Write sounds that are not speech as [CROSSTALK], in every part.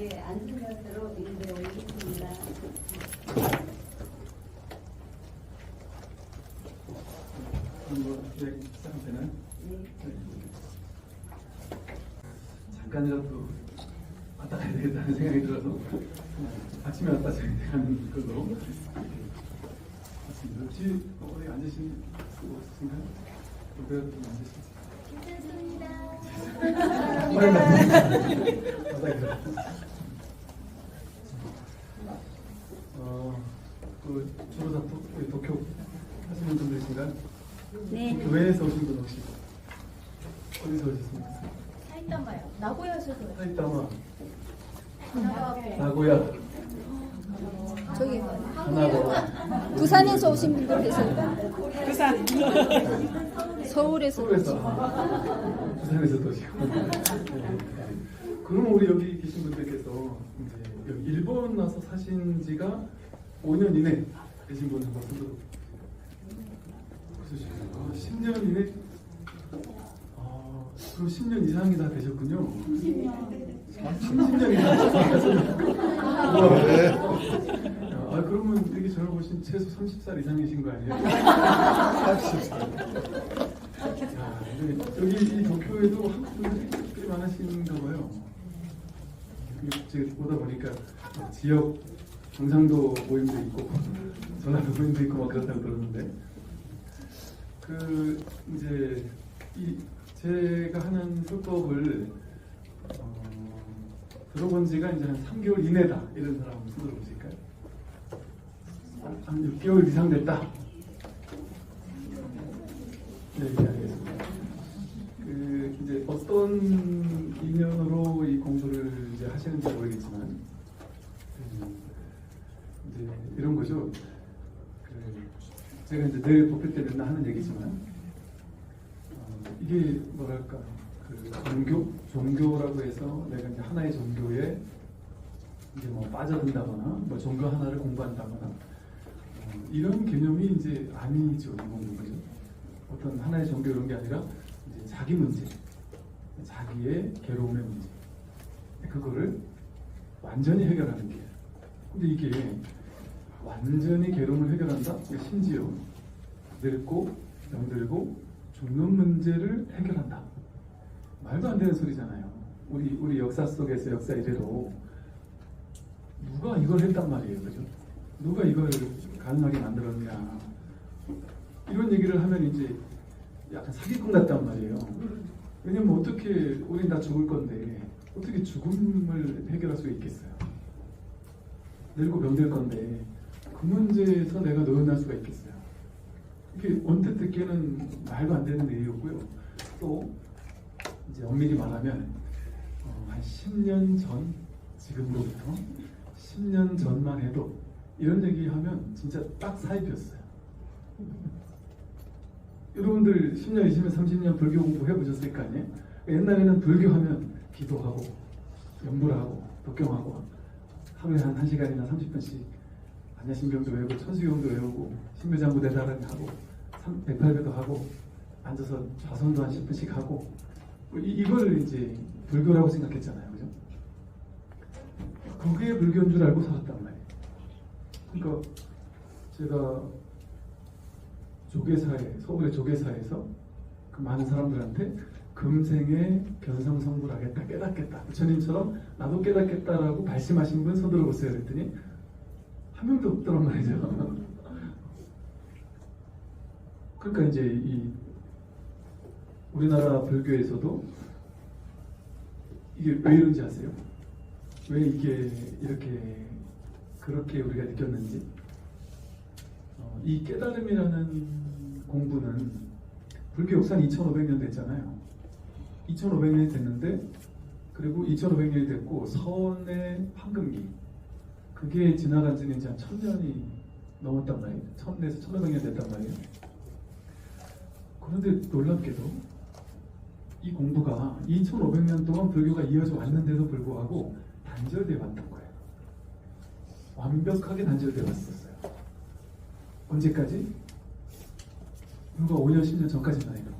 예, 인제 올리겠습니다. 잠깐이라도 왔다 가야 되겠다는 생각이 들어서 아침에 왔다 가는 걸로 맞습니다. 혹시 어디 앉으신 분 없으신가요? 여기라도 좀 앉으 [LAUGHS] 어, 그 주로 다 도, 그 도쿄 하시는 분들이신가요? 네. 교회에서 오신 분 혹시 어디서 오셨습니까? 사이타마요. 나고야에서도 사이타마, 나고. 나고야, 저기 하나고 부산에서 오신 분들 계실까? 부산. 서울에서 서울에서 아, 부산에서 도시고 그럼 우리 여기 계신 분들께서 이제 일본 와서 사신 지가 5년 이내 되신 분 한번 손들어. 아, 10년 이내 아, 그럼 10년 이상이 다 되셨군요. 30년 이상. 아 그러면 되게 저를 보신 최소 30살 이상이신 거 아니에요? 야, 근데 여기 이 도쿄에도 한국 분들이 꽤 많으신가 봐요. 제가 보다 보니까 지역 경상도 모임도 있고 전라도 모임도 있고 막 그렇다고 들었는데 그 이제 이 제가 하는 술법을 어, 들어본 지가 이제 한 3개월 이내다 이런 사람 한번 손들어 보실까요? 한 6개월 이상 됐다. 네, 이해하겠습니다. 그 이제 어떤 인연으로 이 공부를 이제 하시는지 모르겠지만 음, 이제 이런 거죠. 그 늘 도쿄 때 맨날 하는 얘기지만 어, 이게 뭐랄까 그 종교 종교라고 해서 내가 이제 하나의 종교에 이제 뭐 빠져든다거나 뭐 종교 하나를 공부한다거나 어, 이런 개념이 이제 아니죠 이건 거죠. 어떤 하나의 종교 이런 게 아니라 이제 자기 문제, 자기의 괴로움의 문제 그거를 완전히 해결하는 게. 근데 이게 완전히 괴로움을 해결한다? 심지어 늙고 병들고 죽는 문제를 해결한다. 말도 안 되는 소리잖아요. 우리 우리 역사 속에서 역사 이대로 누가 이걸 했단 말이에요, 그죠? 누가 이걸 가능하게 만들었냐? 이런 얘기를 하면 이제 약간 사기꾼 같단 말이에요. 왜냐면 어떻게 우린 다 죽을 건데 어떻게 죽음을 해결할 수 있겠어요? 늙고 병들 건데 그 문제에서 내가 노연할 수가 있겠어요? 이게 언뜻 듣기에는 말도 안 되는 얘기였고요. 또 이제 엄밀히 말하면 어, 한 10년 전 지금으로부터 10년 전만 해도 이런 얘기하면 진짜 딱 사입이었어요. [LAUGHS] 여러분들 10년, 20년, 30년 불교 공부 해보셨을 거 아니에요? 옛날에는 불교하면 기도하고 연불하고 독경하고 하루에 한 1시간이나 30분씩 안야신경도 외우고 천수경도 외우고 신묘장구 대사를 하고 108배도 하고 앉아서 좌선도 한 10분씩 하고 뭐 이, 이걸 이제 불교라고 생각했잖아요. 그죠? 그게 불교인 줄 알고 살았단 말이에요. 그러니까 제가 조계사에 서울의 조계사에서 그 많은 사람들한테 금생에 변성성불 하겠다 깨닫겠다 부처님처럼 나도 깨닫겠다라고 말씀하신 분 손들어 보세요 그랬더니 한 명도 없더란 말이죠 그러니까 이제 이 우리나라 불교에서도 이게 왜 이런지 아세요? 왜 이게 이렇게 그렇게 우리가 느꼈는지 어, 이 깨달음이라는 공부는 불교 역사는 2500년 됐잖아요. 2500년이 됐는데 그리고 2500년이 됐고 서원의 황금기 그게 지나간 지는 이제 한 1000년이 넘었단 말이에요. 1000에서 1500년 됐단 말이에요. 그런데 놀랍게도 이 공부가 2500년 동안 불교가 이어져 왔는데도 불구하고 단절되어 왔던 거예요. 완벽하게 단절되어 왔었어요. 언제까지? 불과 5년, 10년 전까지만 해도.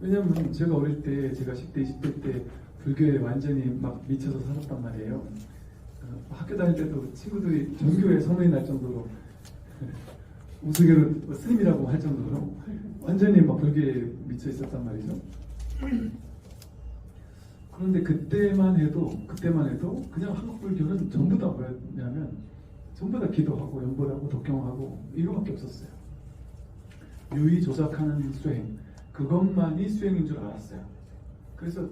왜냐면 제가 어릴 때, 제가 10대, 20대 때 불교에 완전히 막 미쳐서 살았단 말이에요. 어, 학교 다닐 때도 친구들이 전교에 소문이 날 정도로 [LAUGHS] 우스개로 뭐 스님이라고 할 정도로 완전히 막 불교에 미쳐 있었단 말이죠. [CLEARS THROAT] 그런데 그때만 해도 그때만 해도 그냥 한국 불교는 전부 다 뭐였냐면 전부 다 기도하고 연보하고 독경하고 이거밖에 없었어요. 유의 조작하는 수행 그것만이 수행인 줄 알았어요. 그래서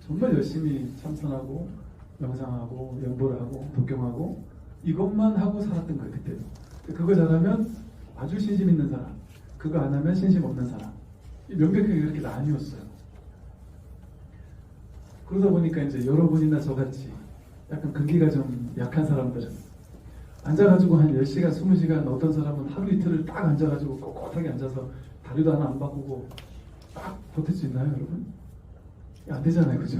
정말 열심히 참선하고 명상하고 연보를 하고 독경하고 이것만 하고 살았던 거예요 그때도. 그거 잘하면 아주 신심 있는 사람, 그거 안 하면 신심 없는 사람. 이 명백하게 그렇게 나뉘었어요. 그러다 보니까 이제 여러분이나 저같이 약간 근기가 좀 약한 사람들은 앉아가지고 한 10시간, 20시간 어떤 사람은 하루 이틀을 딱 앉아가지고 꼿꼿하게 앉아서 다리도 하나 안 바꾸고 딱 버틸 수 있나요, 여러분? 안 되잖아요, 그죠?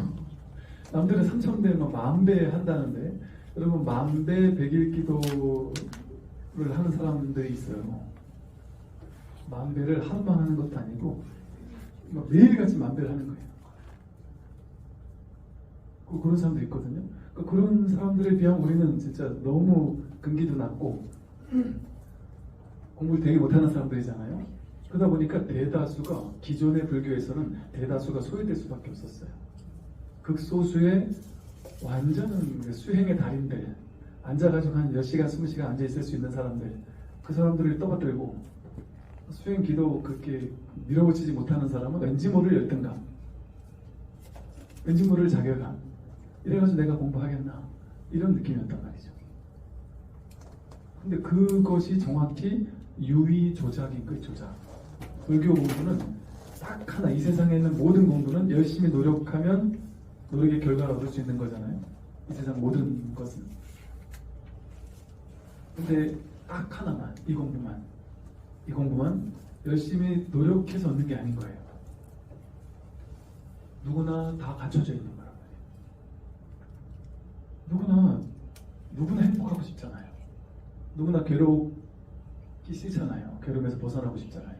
남들은 3천 배, 막 만배 한다는데 여러분 만배 백일 기도를 하는 사람들이 있어요. 만배를 하루만 하는 것도 아니고 막 매일같이 만배를 하는 거예요. 그- 그런 사람도 있거든요. 그 그런 사람들에 비하면 우리는 진짜 너무 근기도 낮고 공부를 되게 못하는 사람들이잖아요. 그러다 보니까 대다수가 기존의 불교에서는 대다수가 소외될 수밖에 없었어요. 극소수의 완전 수행의 달인들 앉아가지고 한 10시간, 20시간 앉아 있을 수 있는 사람들 그 사람들을 떠받들고 수행 기도 그렇게 밀어붙이지 못하는 사람은 왠지 모를 열등감 왠지 모를 자괴감 이래가지고 내가 공부하겠나 이런 느낌이었단 말이죠. 근데 그것이 정확히 유의 조작인 거예요, 조작. 불교 공부는 딱 하나 이 세상에 있는 모든 공부는 열심히 노력하면 노력의 결과를 얻을 수 있는 거잖아요. 이 세상 모든 것은. 근데 딱 하나만 이 공부만 이 공부만 열심히 노력해서 얻는 게 아닌 거예요. 누구나 다 갖춰져 있는 거란 말이에요. 누구나 누구나 행복하고 싶잖아요. 누구나 괴롭기 싫잖아요. 괴로움에서 벗어나고 싶잖아요.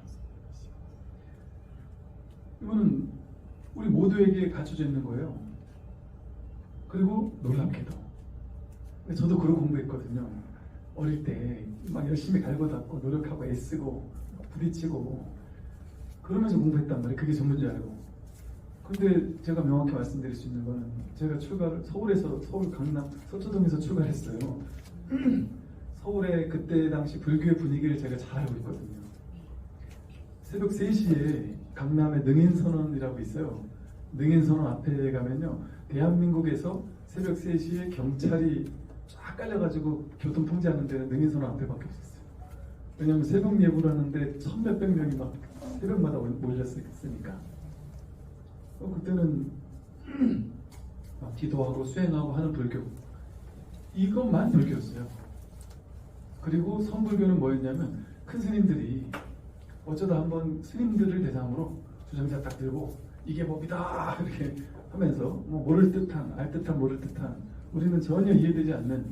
이거는 우리 모두에게 갖춰져 있는 거예요. 그리고 놀랍게도 저도 그런 공부했거든요. 어릴 때 막 열심히 갈고 닦고 노력하고 애쓰고 부딪히고 그러면서 공부했단 말이에요. 그게 전부인 줄 알고. 근데 제가 명확히 말씀드릴 수 있는 거는 제가 출가를 서울에서 서울 강남 서초동에서 출가했어요. [CLEARS THROAT] 서울의 그때 당시 불교의 분위기를 제가 잘 알고 있거든요. 새벽 3시에 강남에 능인선언이라고 있어요. 능인선언 앞에 가면요. 대한민국에서 새벽 3시에 경찰이 쫙 깔려가지고 교통 통제하는 데는 능인선언 앞에밖에 없었어요. 왜냐면 새벽 예불 하는데 천 몇백 명이 막 새벽마다 올- 몰렸으니까. 어, 그때는 [CLEARS THROAT] 막 기도하고 수행하고 하는 불교. 이것만 불교였어요. 그리고 선불교는 뭐였냐면 큰 스님들이 어쩌다 한번 스님들을 대상으로 주장자 딱 들고 이게 법이다 이렇게 하면서 뭐 모를 듯한 알 듯한 모를 듯한 우리는 전혀 이해되지 않는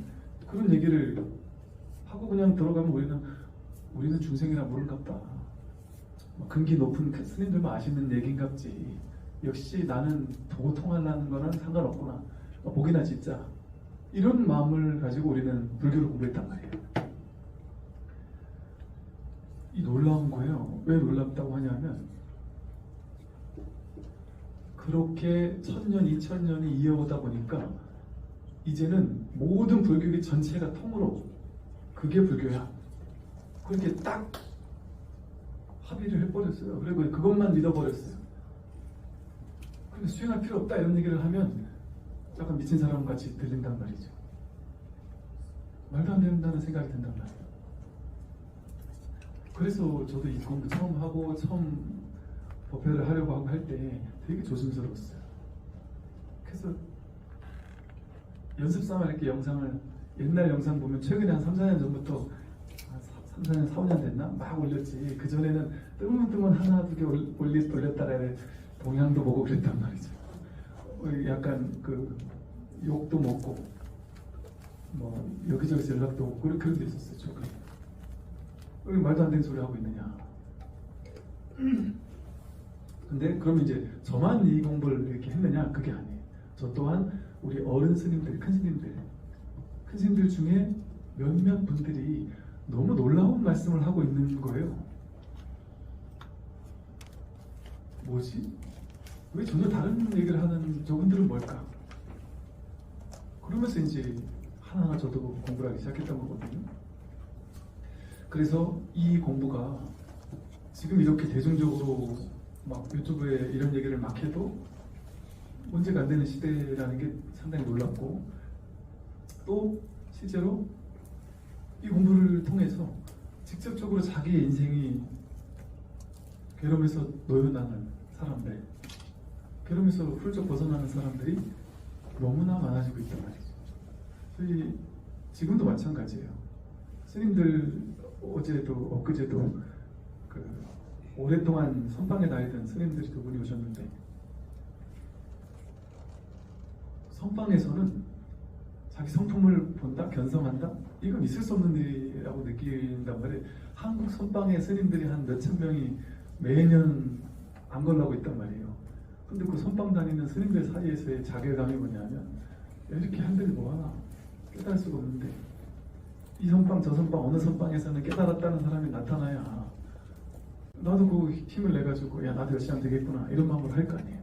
그런 얘기를 하고 그냥 들어가면 우리는 우리는 중생이라 모른갑다 뭐 근기 높은 큰 스님들만 아시는 얘긴갑지 역시 나는 도통하려는 거는 상관없구나 뭐 복이나 진짜 이런 마음을 가지고 우리는 불교를 공부했단 말이에요. 이 놀라운 거예요. 왜 놀랍다고 하냐면 그렇게 천년, 이천년이 이어오다 보니까 이제는 모든 불교계 전체가 통으로 그게 불교야. 그렇게 딱 합의를 해버렸어요. 그리고 그것만 믿어버렸어요. 근데 수행할 필요 없다 이런 얘기를 하면 약간 미친 사람 같이 들린단 말이죠. 말도 안 된다는 생각이 든단 말이에요. 그래서 저도 이 공부 처음 하고 처음 법회를 하려고 하고 할 때 되게 조심스러웠어요. 그래서 연습 삼아 이렇게 영상을 옛날 영상 보면 최근에 한 3, 4년 전부터 한 3, 4년, 4, 5년 됐나? 막 올렸지. 그 전에는 뜨문뜨문 하나 두 개 올리, 올렸다가 동향도 보고 그랬단 말이죠. 어, 약간 그 욕도 먹고 뭐 여기저기서 연락도 오고 그런 그런 데 있었어요. 저왜 말도 안 되는 소리 하고 있느냐. 근데 그럼 이제 저만 이 공부를 이렇게 했느냐? 그게 아니에요. 저 또한 우리 어른 스님들, 큰 스님들, 큰 스님들 중에 몇몇 분들이 너무 놀라운 말씀을 하고 있는 거예요. 뭐지? 왜 전혀 다른 얘기를 하는 저분들은 뭘까? 그러면서 이제 하나하나 저도 공부를 하기 시작했던 거거든요. 그래서 이 공부가 지금 이렇게 대중적으로 막 유튜브에 이런 얘기를 막 해도 문제가 안 되는 시대라는 게 상당히 놀랍고 또 실제로 이 공부를 통해서 직접적으로 자기의 인생이 괴로움에서 놓여나는 사람들, 괴로움에서 훌쩍 벗어나는 사람들이 너무나 많아지고 있단 말이죠. 저희 지금도 마찬가지예요. 스님들 어제도 엊그제도 그 오랫동안 선방에 다니던 스님들이 두 분이 오셨는데 선방에서는 자기 성품을 본다, 견성한다? 이건 있을 수 없는 일이라고 느낀단 말이에요. 한국 선방에 스님들이 한 몇천 명이 매년 안 걸라고 있단 말이에요. 근데 그 선방 다니는 스님들 사이에서의 자괴감이 뭐냐면 야, 이렇게 한들 뭐하나 깨달을 수가 없는데 이 선방 저 선방 어느 선방에서는 깨달았다는 사람이 나타나야 나도 그 힘을 내 가지고 야 나도 열심히 하면 되겠구나 이런 마음으로 할 거 아니에요.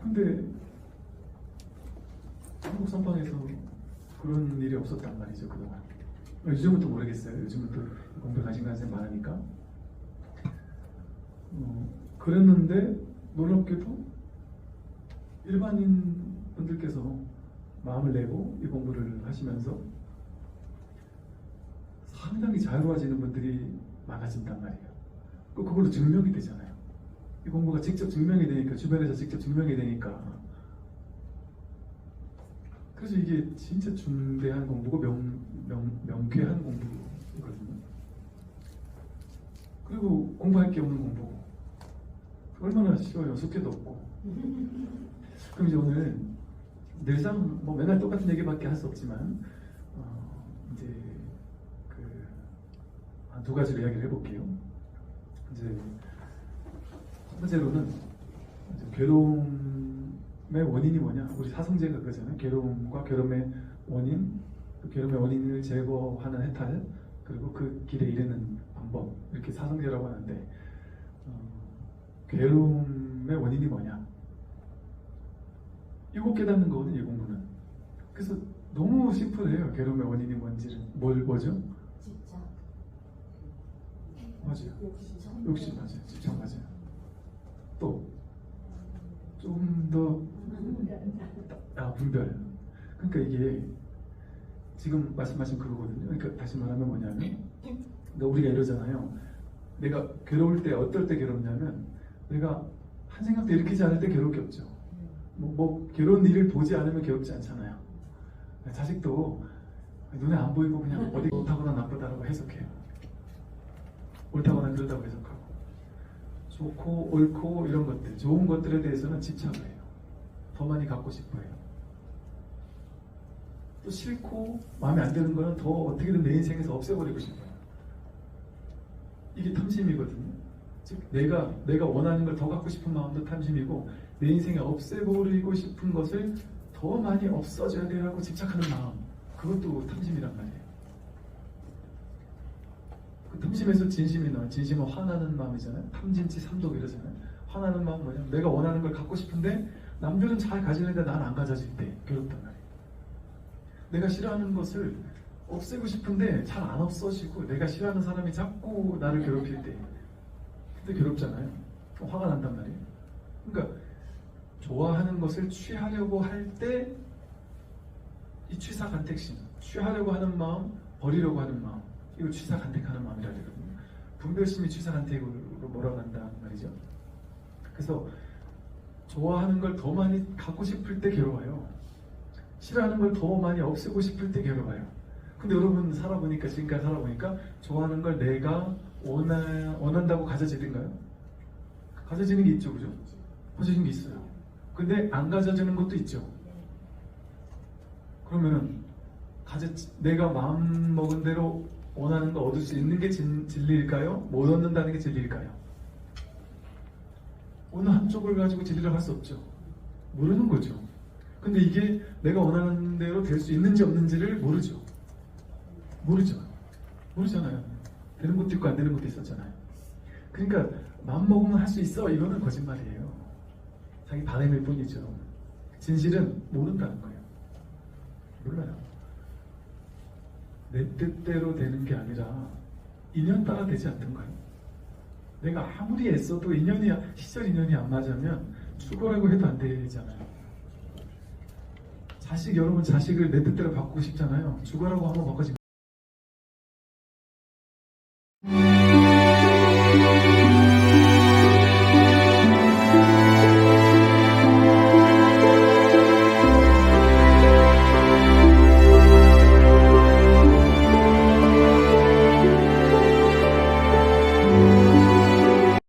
근데 한국 선방에서 그런 일이 없었단 말이죠 그동안. 요즘은 또 모르겠어요. 요즘은 또 가는 사람이 많으니까. 어, 그랬는데 놀랍게도 일반인 분들께서 마음을 내고 이 공부를 하시면서 상당히 자유로워지는 분들이 많아진단 말이에요. 그 그걸로 증명이 되잖아요. 이 공부가 직접 증명이 되니까 주변에서 직접 증명이 되니까 그래서 이게 진짜 중대한 공부고 명, 명, 명쾌한 공부거든요. 그리고 공부할 게 없는 공부고 얼마나 쉬워요. 숙제도 없고. 그럼 이제 오늘 늘상 뭐 맨날 똑같은 얘기밖에 할 수 없지만 어, 이제 그한 두 가지로 이야기를 해볼게요. 이제 첫 번째로는 이제 괴로움의 원인이 뭐냐? 우리 사성제가 그러잖아요. 괴로움과 괴로움의 원인, 그 괴로움의 원인을 제거하는 해탈, 그리고 그 길에 이르는 방법 이렇게 사성제라고 하는데 어, 괴로움의 원인이 뭐냐? 이거 깨닫는 거거든요, 이 공부는. 그래서 너무 심플해요. 괴로움의 원인이 뭔지를. 뭘, 뭐죠? 맞아요. 욕심. 맞아요. 집착 맞아요. 또, 좀 더, 아, 분별. 그러니까 이게 지금 말씀하신 그거거든요. 그러니까 다시 말하면 뭐냐면, 그러니까 우리가 이러잖아요. 내가 괴로울 때 어떨 때 괴롭냐면, 내가 한 생각도 일으키지 않을 때 괴로울 게 없죠. 뭐, 뭐 괴로운 일을 보지 않으면 괴롭지 않잖아요. 자식도 눈에 안 보이고 그냥 어디 옳다거나 나쁘다라고 해석해요. 옳다거나 그러다고 해석하고 좋고 옳고 이런 것들 좋은 것들에 대해서는 집착을 해요. 더 많이 갖고 싶어해요. 또 싫고 마음에 안 드는 거는 더 어떻게든 내 인생에서 없애버리고 싶어요. 이게 탐심이거든요. 즉 내가 내가 원하는 걸 더 갖고 싶은 마음도 탐심이고 내 인생에 없애버리고 싶은 것을 더 많이 없어져야 되라고 집착하는 마음 그것도 탐심이란 말이에요. 그 탐심에서 진심이 나와. 진심은 화나는 마음이잖아요. 탐진치 삼독 이러잖아요. 화나는 마음 뭐냐? 내가 원하는 걸 갖고 싶은데 남들은 잘 가지는데 난 안 가져질 때 괴롭단 말이에요. 내가 싫어하는 것을 없애고 싶은데 잘 안 없어지고 내가 싫어하는 사람이 자꾸 나를 괴롭힐 때 그때 괴롭잖아요. 화가 난단 말이에요. 그러니까 좋아하는 것을 취하려고 할 때 이 취사 간택심, 취하려고 하는 마음, 버리려고 하는 마음, 이거 취사 간택하는 마음이라 그러거든요. 분별심이 취사 간택으로 몰아간다는 말이죠. 그래서 좋아하는 걸 더 많이 갖고 싶을 때 괴로워요. 싫어하는 걸 더 많이 없애고 싶을 때 괴로워요. 근데 여러분 살아보니까 지금까지 살아보니까 좋아하는 걸 내가 원하, 원한다고 가져지는가요? 가져지는 게 있죠, 그죠? 가져지는 게 있어요. 근데 안 가져지는 것도 있죠. 그러면은 가져 내가 마음 먹은 대로 원하는 거 얻을 수 있는 게 진, 진리일까요? 못 얻는다는 게 진리일까요? 어느 한쪽을 가지고 진리를 할수 없죠. 모르는 거죠. 근데 이게 내가 원하는 대로 될 수 있는지 없는지를 모르죠. 모르죠. 모르잖아요. 되는 것도 있고 안 되는 것도 있었잖아요. 그러니까 마음 먹으면 할 수 있어 이거는 거짓말이에요. 자기 바람일 뿐이죠. 진실은 모른다는 거예요. 몰라요. 내 뜻대로 되는 게 아니라 인연 따라 되지 않던가요? 내가 아무리 애써도 인연이 시절 인연이 안 맞으면 죽어라고 해도 안 되잖아요. 자식 여러분 자식을 내 뜻대로 바꾸고 싶잖아요. 죽어라고 한번 바꿔지.